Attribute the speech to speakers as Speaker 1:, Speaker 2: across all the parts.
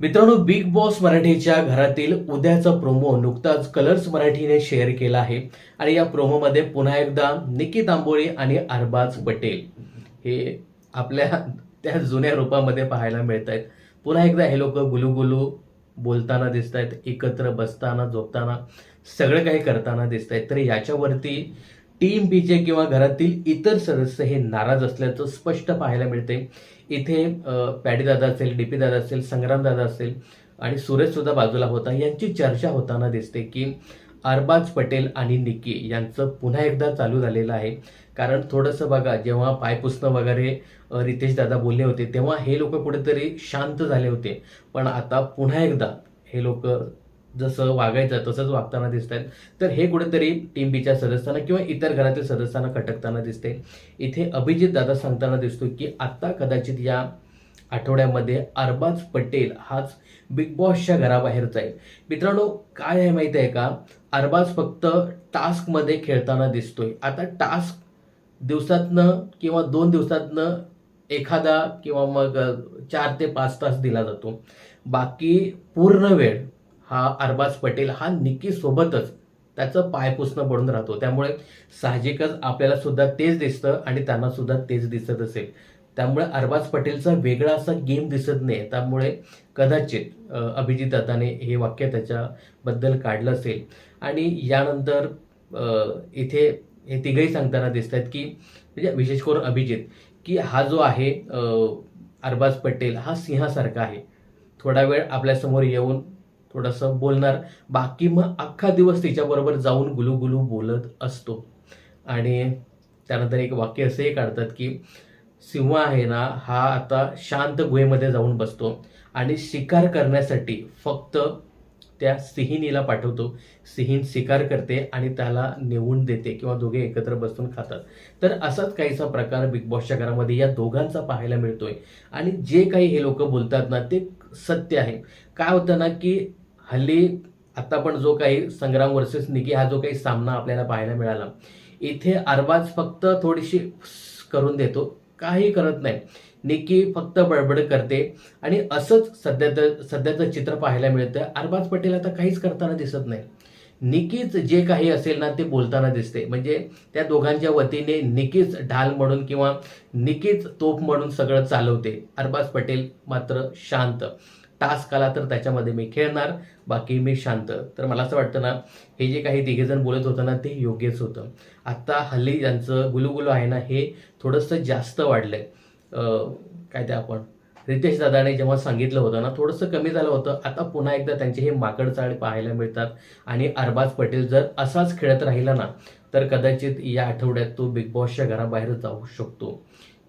Speaker 1: मित्रांनो big boss मराठीच्या घरातील उद्याचा प्रोमो नुकताच कलर्स मराठीने शेअर केला आहे. आणि या प्रोमोमध्ये पुन्हा एकदा निकी तांबोळी आणि अरबाज पटेल हे आपल्या त्या जुन्या रूपामध्ये पाहायला मिळत आहेत पुन्हा एकदा हे लोक गुलूगुलू बोलताना दिसत आहेत एकत्र बसताना झोपताना सगळं काही करताना दिसत आहेत तर याच्यावरती टीम बीचे किंवा घरातील इतर सदस्य हे नाराज असल्याचं स्पष्ट पाहायला मिळते. इथे पॅडीदादा असेल डी पी दादा असेल संग्रामदादा असेल आणि सुरेश सुद्धा बाजूला होता. यांची चर्चा होताना दिसते की अरबाज पटेल आणि निकी यांचं पुन्हा एकदा चालू झालेलं आहे. कारण थोडंसं बघा जेव्हा पाय पुसणं वगैरे रितेश दादा बोलले होते तेव्हा हे लोक कुठेतरी शांत झाले होते. पण आता पुन्हा एकदा हे लोक जसं वागायचं तसंच वागताना दिसत आहेत तर हे कुठेतरी टीम बीच्या सदस्यांना किंवा इतर घरातील सदस्यांना खटकताना दिसते इथे अभिजित दादा सांगताना दिसतो की आत्ता कदाचित या आठवड्यामध्ये अरबाज पटेल हाच बिग बॉसच्या घराबाहेर जाईल मित्रांनो काय आहे माहिती आहे का? अरबाज फक्त टास्कमध्ये खेळताना दिसतोय. आता टास्क दिवसातनं किंवा दोन दिवसातनं एखादा किंवा मग चार ते पाच तास दिला जातो. बाकी पूर्ण वेळ हा अरबाज पटेल हा निकी सोबतच त्याचं पाय पुसणं पडून राहतो. त्यामुळे साहजिकच आपल्याला सुद्धा तेच दिसतं आणि त्यांना सुद्धा तेच दिसत असेल. त्यामुळे अरबाज पटेलचा वेगळा असा गेम दिसत नाही. त्यामुळे कदाचित अभिजित दादाने हे वाक्य त्याच्याबद्दल काढलं असेल. आणि यानंतर इथे हे तिघही सांगताना दिसत आहेत की म्हणजे विशेष करून अभिजित की हा जो आहे अरबाज पटेल हा सिंहासारखा आहे. थोडा वेळ आपल्यासमोर येऊन थोडंसं बोलणार. बाकी मग अख्खा दिवस तिच्याबरोबर जाऊन गुलूगुलू बोलत असतो. आणि त्यानंतर एक वाक्य असंही काढतात की सिंह आहे ना हा आता शांत गुहेमध्ये जाऊन बसतो आणि शिकार करण्यासाठी फक्त त्या सिहिनीला पाठवतो. सिहीन शिकार करते आणि त्याला नेऊन देते किंवा दोघे एकत्र बसून खातात. तर असाच काहीसा प्रकार बिग बॉसच्या घरामध्ये या दोघांचा पाहायला मिळतोय. आणि जे काही हे लोक बोलतात ना ते सत्य आहे. काय होतं ना की हल्ली आता पण जो काही संग्राम वर्सेस निकी हा जो काही सामना आपल्याला पाहायला मिळाला इथे अरबाज फक्त थोडीशी करून देतो काही करत नाही. निकी फक्त बडबड करते आणि असंच सध्याचं सध्याचं चित्र पाहायला मिळतं अरबाज पटेल आता काहीच करताना दिसत नाही. निकीच जे काही असेल ना ते बोलताना दिसते. म्हणजे त्या दोघांच्या वतीने निकीच ढाल म्हणून किंवा निकीच तोफ म्हणून सगळं चालवते. अरबाज पटेल मात्र शांत. टास्क आला तर त्याच्यामध्ये मी खेळणार बाकी मी शांत. तर मला असं वाटतं ना हे जे काही तिघेजण बोलत होतं ना ते योग्यच होतं. आत्ता हल्ली ज्यांचं गुलुगुलू आहे ना हे थोडंसं जास्त वाढलं आहे काय ते आपण? रितेश दादाने जेव्हा सांगितलं होतं ना थोडंसं कमी झालं होतं. आता पुन्हा एकदा त्यांचे हे माकड चाळ पाहायला मिळतात. आणि अरबाज पटेल जर असाच खेळत राहिला ना तर कदाचित या आठवड्यात तो बिग बॉसच्या घराबाहेर जाऊ शकतो.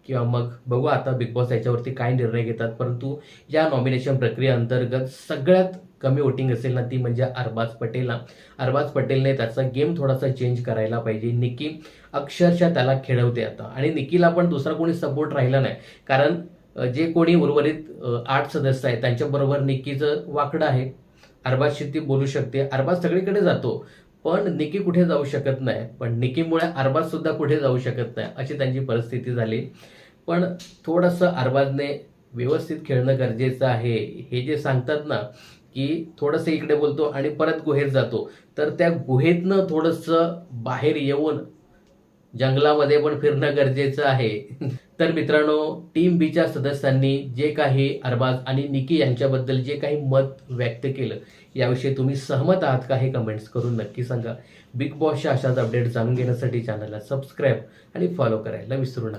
Speaker 1: किंवा मग बघू आता बिग बॉस याच्यावरती काय निर्णय घेतात. परंतु या नॉमिनेशन प्रक्रियेअंतर्गत सगळ्यात कमी वोटिंग असेल ना ती म्हणजे अरबाज पटेलला अरबाज पटेलने त्याचा गेम थोडासा चेंज करायला पाहिजे. निकी अक्षरशः त्याला खेळवते आता. आणि निकीला पण दुसरा कोणी सपोर्ट राहिला नाही. कारण जे कोणी उर्वरित आठ सदस्य आहेत त्यांच्याबरोबर निकीचं वाकडं आहे. अरबाज ती बोलू शकते. अरबाज सगळीकडे जातो पण निकी कुठे जाऊ शकत नाही. पण निकीमुळे अरबाज सुद्धा कुठे जाऊ शकत नाही अशी त्यांची परिस्थिती झाली. पण थोडंसं अरबाजने व्यवस्थित खेळणं गरजेचं आहे. हे जे सांगतात ना की थोडंसं इकडे बोलतो आणि परत गुहेत जातो. तर त्या गुहेतनं थोडंसं बाहेर येऊन जंगलामध्ये पण फिरणं गरजेचं आहे. तर मित्रांनो टीम बीच्या सदस्यांनी जे काही अरबाज आणि निकी यांच्याबद्दल जे काही मत व्यक्त केलं याविषयी तुम्ही सहमत आहात का हे कमेंट्स करून नक्की सांगा. बिग बॉसच्या अशाच अपडेट जाणून घेण्यासाठी चॅनलला सबस्क्राईब आणि फॉलो करायला विसरू नका.